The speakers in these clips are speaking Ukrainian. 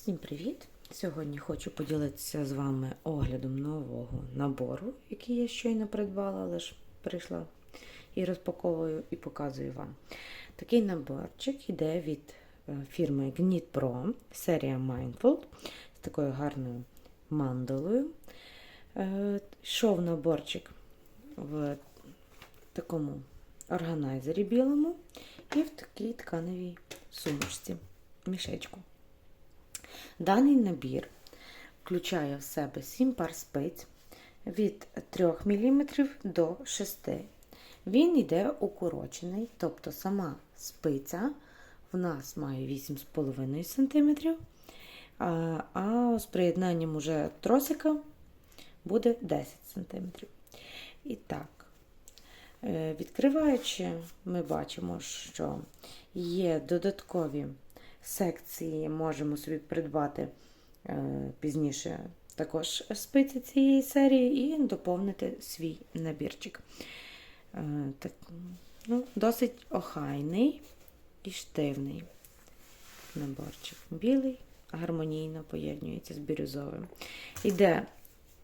Всім привіт! Сьогодні хочу поділитися з вами оглядом нового набору, який я щойно придбала, але ж прийшла і розпаковую і показую вам. Такий наборчик йде від е, фірми Gnit Pro, серія Mindful з такою гарною мандалою. Е, Йшов наборчик в такому органайзері білому і в такій тканевій сумочці, мішечку. Даний набір включає в себе 7 пар спиць від 3 мм до 6 Він йде укорочений, тобто сама спиця в нас має 8,5 см, а, з приєднанням уже тросика буде 10 см. І так, е, відкриваючи, ми бачимо, що є додаткові секції можемо собі придбати е, пізніше також спиці цієї серії і доповнити свій набірчик. Е, так, ну, Досить охайний і штивний наборчик. Білий, гармонійно поєднується з бірюзовим. Іде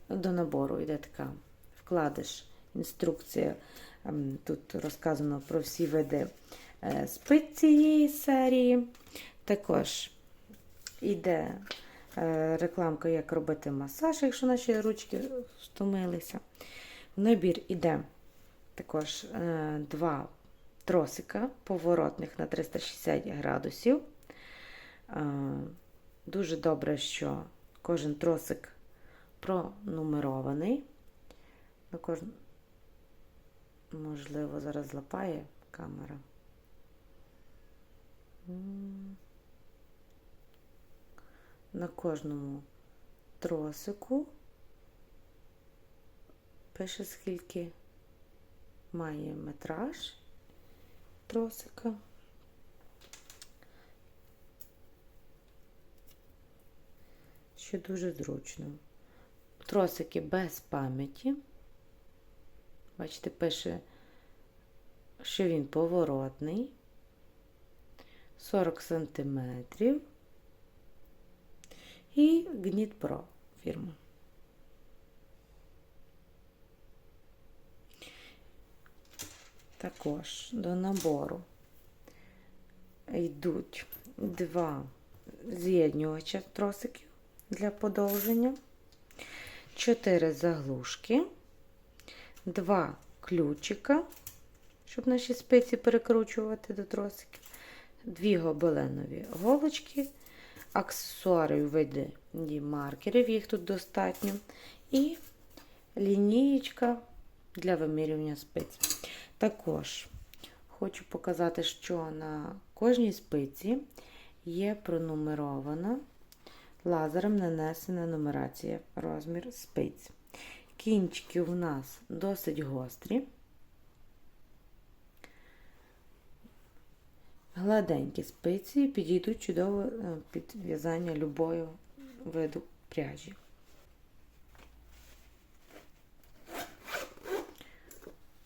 до набору йде така вкладиш, інструкція. Ем, Тут розказано про всі види е, спиць цієї серії. Також йде е, рекламка, як робити масаж, якщо наші ручки втомилися. В набір йде також е, два тросика поворотних на 360 градусів. Е, дуже добре, що кожен тросик пронумерований. Кожен... Можливо, зараз злапає камера. На кожному тросику пише, скільки має метраж тросика. Що дуже зручно. Тросики без пам'яті. Бачите, пише, що він поворотний. 40 см. І Pro фірма. Також до набору йдуть два з'єднювача тросиків для подовження, чотири заглушки, два ключика, щоб наші спиці перекручувати до тросиків дві гобеленові голочки, аксесуари у виді маркерів, їх тут достатньо, і лінієчка для вимірювання спиць. Також хочу показати, що на кожній спиці є пронумерована лазером нанесена нумерація розмір спиць. Кінчики у нас досить гострі. Гладенькі спиці підійдуть чудово е, під в'язання любого виду пряжі.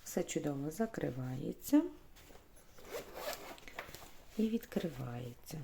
Все чудово закривається і відкривається.